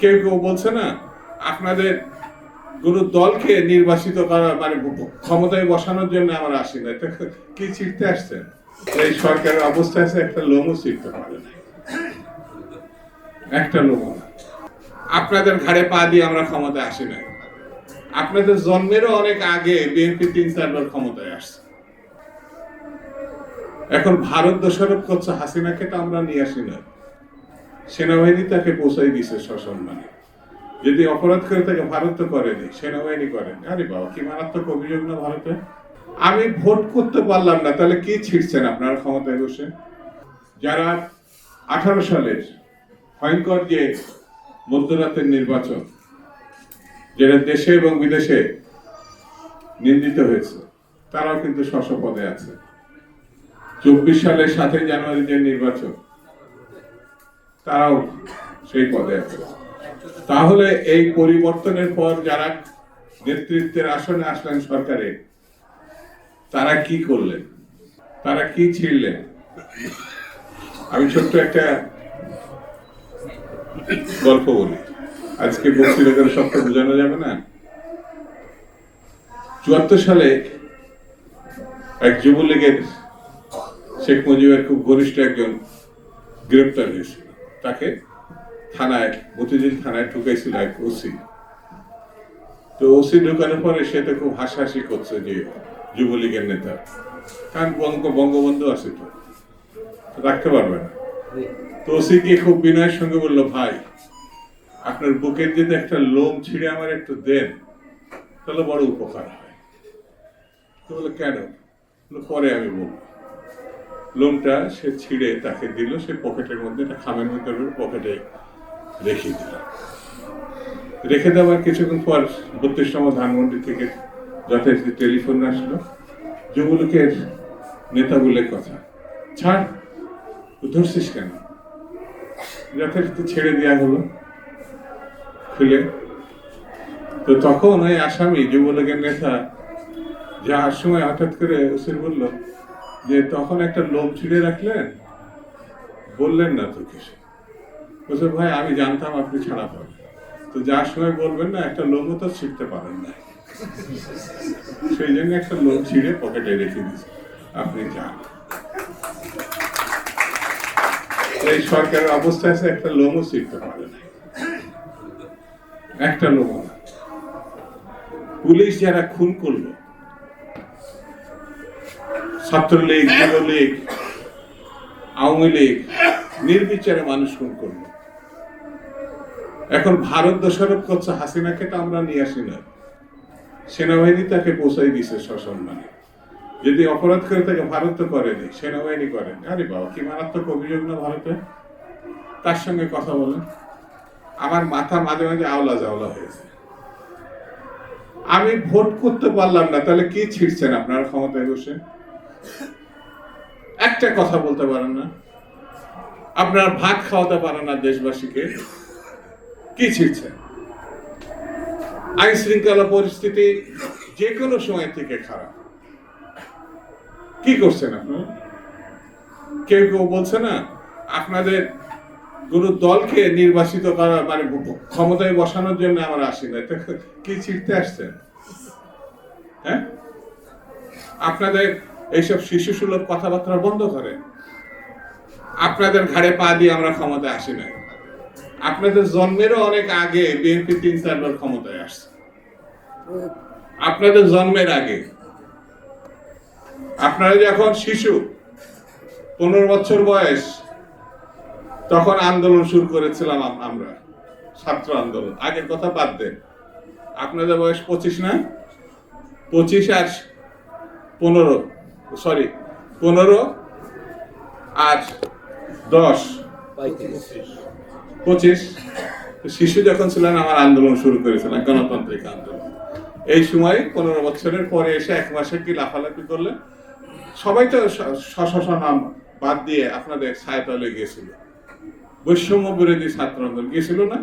কেউ কেউ বলছে না, আপনাদের কোন দলকে নির্বাচিত করা মানে ক্ষমতায় বসানোর জন্য আমরা আসি না এটা কি ছিটতে আসছেন এই সরকারের অবস্থা আছে, একটা লোমও ছিটতে পারে একটা লোমও আপনাদের ঘাড়ে পা দিয়ে আমরা ক্ষমতায় আসি না আপনাদের জন্মেরও অনেক আগে বিএনপি তিন চারবার ক্ষমতায় আসছে। এখন ভারত দোষারোপ করছে, হাসিনাকে তো আমরা নিয়ে আসি না সেনাবাহিনী তাকে পৌঁছাই দিছে সসম্মানে যদি অপরাধ করে তাকে ভারত তো করেনি, সেনাবাহিনী করেনি। আরে বাবা, কি মারাত্মক অভিযোগ না ভারতে? আমি ভোট করতে পারলাম না, তাহলে কি ছিটছেন আপনারা ক্ষমতায় বসে? যারা আঠারো সালের ভয়ঙ্কর যে মধ্যরাতের নির্বাচন, যেটা দেশে এবং বিদেশে নিন্দিত হয়েছে, তারাও কিন্তু শশ পদে আছে। চব্বিশ সালের সাতই জানুয়ারি যে নির্বাচন তারাও সেই পদে আছে। তাহলে এই পরিবর্তনের পর যারা নেতৃত্বের আসনে আসলেন সরকারে, তারা কি করলেন? তারা কি ছিঁড়লেন? আমি ছোট্ট একটা গল্প বলি। আজকে বক্তৃতা সবটা বোঝানো যাবে না? চুয়াত্তর সালে এক যুবলীগের শেখ মুজিবের খুব ঘনিষ্ঠ একজন গ্রেপ্তার হয়েছিল তাকে থানায় মতিঝিল থানায় ঢুকাইছিল এক ওসি। তো ওসি ঢুকানোর পরে সে তো খুব হাসাহাসি করছে যে যুবলীগের নেতা। কারণ বঙ্গ বঙ্গবন্ধু আছে তো রাখতে পারবে না। তো ওসি গিয়ে খুব বিনয়ের সঙ্গে বলল ভাই আপনার বুকের যদি একটা লোম ছিঁড়ে আমার একটু দেন তাহলে বড় উপকার হয়। তো বলে কেন? পরে আমি বলব। লোমটা সে ছিঁড়ে তাকে দিল, সে পকেটের মধ্যে, একটা খামের মধ্যে পকেটে রেখে দিল। রেখে দেওয়ার কিছুক্ষণ পর বত্রিশতম ধানমন্ডি থেকে যথাযথ টেলিফোন আসলো। যুবলোকের নেতা বলে কথা, ছাড় ধরছিস কেন? যথাযথ ছেড়ে দেওয়া হলো। খুলে তো তখন ওই আসামি যুবলীগের নেতা যাওয়ার সময় হঠাৎ করে ওসির বলল যে তখন একটা লোম ছিঁড়ে রাখলেন, বললেন না তো কিছু বলছে, ভাই, আমি জানতাম আপনি ছাড়া পাবেন তো যার সময় বলবেন না, একটা লোমও তো ছিঁড়তে পারেন না। সেই জন্য একটা লোম ছিঁড়ে পকেটে রেখে দিয়েছে। আপনি যান। এই সরকারের অবস্থা আছে একটা লোমও ছিঁড়তে পারে না। একটা লোমও না। পুলিশ যারা খুন করল ছাত্রলীগ, যুবলীগ আওয়ামী লীগ নির্বিচারে মানুষ খুন করল। এখন ভারত দোষারোপ করছে হাসিনাকে তো আমরা নিয়ে আসি না। সেনাবাহিনী তাকে পৌঁছাই দিছে সসম্মানে। যদি অপরাধ করে থাকে ভারত তো করেনি, সেনাবাহিনী করেনি, আরে বাবা, কি মারাত্মক অভিযোগ না ভারতে? তার সঙ্গে কথা বলেন? আমার মাথা মাঝে মাঝে আওলা জাওলা হয়েছে। আমি ভোট করতে পারলাম না, তাহলে কি ছিটছেন আপনারা ক্ষমতায় বসে? একটা কথা বলতে পারেন না। আপনার ভাত খাওয়াতে পারেন না দেশবাসীকে। কি ছিটছেন আইন শৃঙ্খলা পরিস্থিতি যে কোনো সময় থেকে খারাপ। কি করছেন আপনারা কেউ কেউ বলছে না, আপনাদের কোন দলকে নির্বাচিত করা মানে ক্ষমতায় বসানোর জন্য আমরা আসি না। কি ছিটতে আসছেন? হ্যাঁ? আপনাদের এইসব শিশু সুলভ কথাবার্তা বন্ধ করেন আপনাদের ঘাড়ে পা দিয়ে আমরা ক্ষমতায় আসি না আপনাদের জন্মেরও অনেক আগে বিএনপি তিন চারবার ক্ষমতায় আসছে। আপনাদের জন্মের আগে। আপনারা যখন শিশু, পনেরো বছর বয়স, তখন আন্দোলন শুরু করেছিলাম আমরা, ছাত্র আন্দোলন। আগের কথা বাদ দেন। আপনাদের বয়স পঁচিশ না? পঁচিশ আর পনেরো। সরি পনেরো আর দশ। পঁচিশ। শিশু যখন ছিলেন আমার আন্দোলন শুরু করেছিলেন গণতান্ত্রিক আন্দোলন। এই সময় পনেরো বছরের পরে এসে এক মাসে কি লাফালাফি করলে সবাই তো সশস নাম বাদ দিয়ে আপনাদের ছায়াতলে গিয়েছিল। বৈষম্য বিরোধী ছাত্র আন্দোলন গিয়েছিল না?